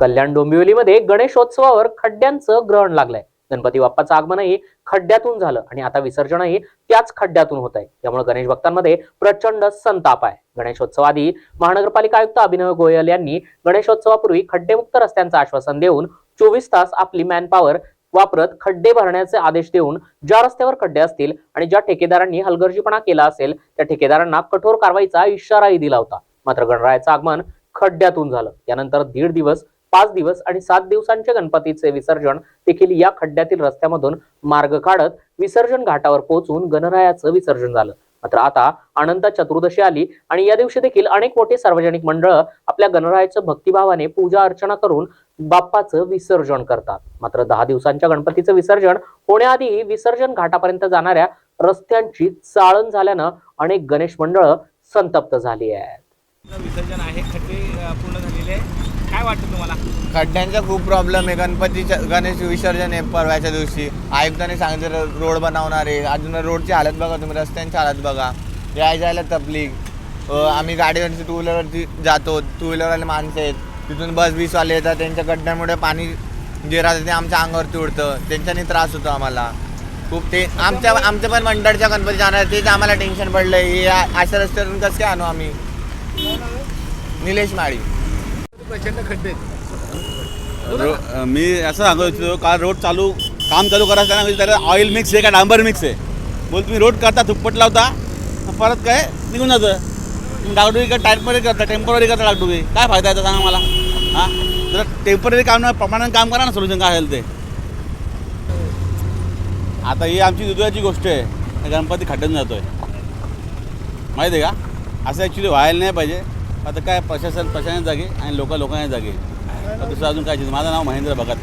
कल्याण डोंबिवलीमध्ये गणेशोत्सवावर खड्ड्यांचं ग्रहण लागलंय. गणपती बाप्पाचं आगमनही खड्ड्यातून झालं आणि आता विसर्जनही त्याच खड्ड्यातून होत आहे त्यामुळे गणेश भक्तांमध्ये प्रचंड संताप आहे. गणेशोत्सवाआधी महानगरपालिका आयुक्त अभिनव गोयल यांनी गणेशोत्सवापूर्वी खड्डेमुक्त रस्त्यांचं आश्वासन देऊन चोवीस तास आपली मॅनपॉवर वापरत खड्डे भरण्याचे आदेश देऊन ज्या रस्त्यावर खड्डे असतील आणि ज्या ठेकेदारांनी हलगर्जीपणा केला असेल त्या ठेकेदारांना कठोर कारवाईचा इशाराही दिला होता. मात्र गणरायाचं आगमन खड्ड्यातून झालं. त्यानंतर दीड दिवस पाच दिवस आणि सात दिवसांचे गणपतीचे विसर्जन देखील या खड्ड्यातील रस्त्यामधून मार्ग काढत विसर्जन घाटावर पोहोचून गणरायाचं विसर्जन झालं. मात्र आता अनंत चतुर्दशी आली आणि या दिवशी देखील अनेक मोठे सार्वजनिक मंडळ आपल्या गणरायाचं भक्तिभावाने पूजा अर्चना करून बाप्पाचं विसर्जन करतात. मात्र दहा दिवसांच्या गणपतीचं विसर्जन होण्याआधी विसर्जन घाटापर्यंत जाणाऱ्या रस्त्यांची चाळण झाल्यानं अनेक गणेश मंडळ संतप्त झाली आहेत. विसर्जन आहे खड्डे पूर्ण झालेले आहे काय वाटतं तुम्हाला? खड्ड्यांचा खूप प्रॉब्लेम आहे. गणपतीच्या गणेश विसर्जन आहे परवाच्या दिवशी. आयुक्ताने सांगितलं रोड बनवणार आहे. अजून रोडची हालत बघा तुम्ही रस्त्यांची हालत बघा. याय जायला तपलीक आम्ही गाडीवरती टू व्हीलरवरती जातो. टू व्हीलरवाले माणसं आहेत. तिथून बस बीसवाले येतात. त्यांच्या खड्ड्यामुळे पाणी जे राहतं ते आमच्या अंगावरती उडतं. त्यांच्यानी त्रास होतो आम्हाला. खूप ते आमच्या आमच्या पण मंडळच्या गणपती जाणार तेच आम्हाला टेन्शन पडलं हे अशा रस्त्यावरून कसं काय आणू आम्ही? निलेश माळी. प्रचंड खड्डे रो- मी असं सांगू इच्छितो का रोड चालू काम चालू करायचं असताना त्याला ऑइल मिक्स आहे का डांबर मिक्स आहे? बोल तुम्ही रोड करता दुप्पट लावता परत काय निघून जातं. तुम्ही डागडुगी का टाईपमध्ये करता टेंपररी करता डागडुगी काय फायदा आहे त्याचा सांगा मला. हां? जर टेंपररी काम नाही प्रमाणात काम करा ना सोल्युशन काय असेल ते. आता ही आमची दुधाची गोष्ट आहे. गणपती खड्ड्यात जातो आहे माहिती आहे का? असं ॲक्च्युली व्हायला नाही पाहिजे. आता काय प्रशासन प्रशासन जागे आणि लोक लोकांच्या जागे. दुसरं अजून काय? माझं नाव महेंद्र भगत.